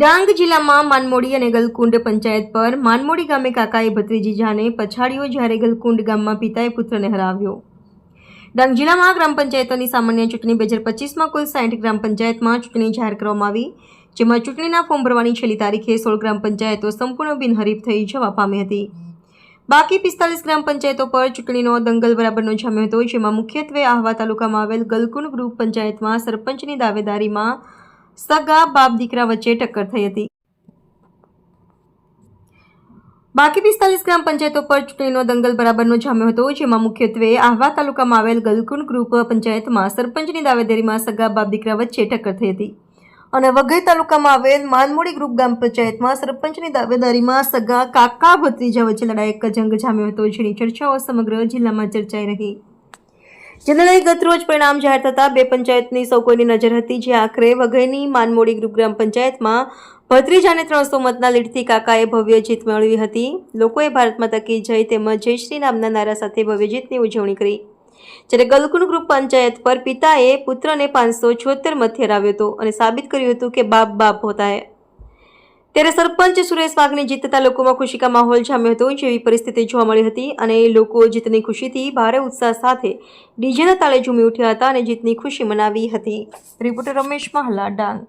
ડાંગ જિલ્લામાં માનમોડી અને ગલકુંડ પંચાયત પર માનમોડી ગામે કાકાએ ભત્રીજી જાને પછાડ્યો જ્યારે ગલકુંડ ગામમાં પિતાએ પુત્રને હરાવ્યો. ડાંગ જિલ્લામાં ગ્રામ પંચાયતોની સામાન્ય ચૂંટણી બે હજાર પચીસમાં કુલ સાઠ ગ્રામ પંચાયતમાં ચૂંટણી જાહેર કરવામાં આવી, જેમાં ચૂંટણીના ફોર્મ ભરવાની છેલ્લી તારીખે સોળ ગ્રામ પંચાયતો સંપૂર્ણ બિનહરીફ થઈ જવા પામી હતી. બાકી પિસ્તાલીસ ગ્રામ પંચાયતો પર ચૂંટણીનો દંગલ બરાબરનો જામ્યો હતો, જેમાં મુખ્યત્વે આહવા તાલુકામાં આવેલ ગલકુંડ ગ્રુપ પંચાયતમાં સરપંચની દાવેદારીમાં સગા બાપ દીકરા વચ્ચે ટક્કર થઈ હતી. બાકી પિસ્તાલીસ ગ્રામ પંચાયતો પર ચૂંટણીનો દંગલ બરાબરનો જામ્યો હતો, જેમાં મુખ્યત્વે આહવા તાલુકામાં આવેલ ગલકુંડ ગ્રુપ પંચાયતમાં સરપંચની દાવેદારીમાં સગા બાપ દીકરા વચ્ચે ટક્કર થઈ હતી. અને વઘઈ તાલુકામાં આવેલ માનમોડી ગ્રુપ ગ્રામ પંચાયતમાં સરપંચની દાવેદારીમાં સગા કાકા ભત્રીજા વચ્ચે લડાઈ એક જંગ જામ્યો હતો, જેની ચર્ચાઓ સમગ્ર જિલ્લામાં ચર્ચાઈ રહી. જેને લઈ ગતરોજ પરિણામ જાહેર થતાં બે પંચાયતની સૌ કોઈની નજર હતી, જે આખરે વઘઈની માનમોડી ગ્રુપ પંચાયતમાં ભત્રીજાને ત્રણસો મતના લીડથી કાકાએ ભવ્ય જીત મેળવી હતી. લોકોએ ભારત માતા કી જય તેમજ જય શ્રી નામના નારા સાથે ભવ્ય જીતની ઉજવણી કરી. જ્યારે ગલકુન ગ્રુપ પંચાયત પર પિતાએ પુત્રને પાંચસો છોતેર મત હરાવ્યો હતો અને સાબિત કર્યું હતું કે બાપ બાપ હોતા હૈ. ત્યારે સરપંચ સુરેશ વાઘની જીત થતાં લોકોમાં ખુશીકા માહોલ જામ્યો હતો, જેવી પરિસ્થિતિ જોવા મળી હતી અને લોકો જીતની ખુશીથી ભારે ઉત્સાહ સાથે ડીજેના તાળે ઝૂમી ઉઠ્યા હતા અને જીતની ખુશી મનાવી હતી. રિપોર્ટર રમેશ મહલા, ડાંગ.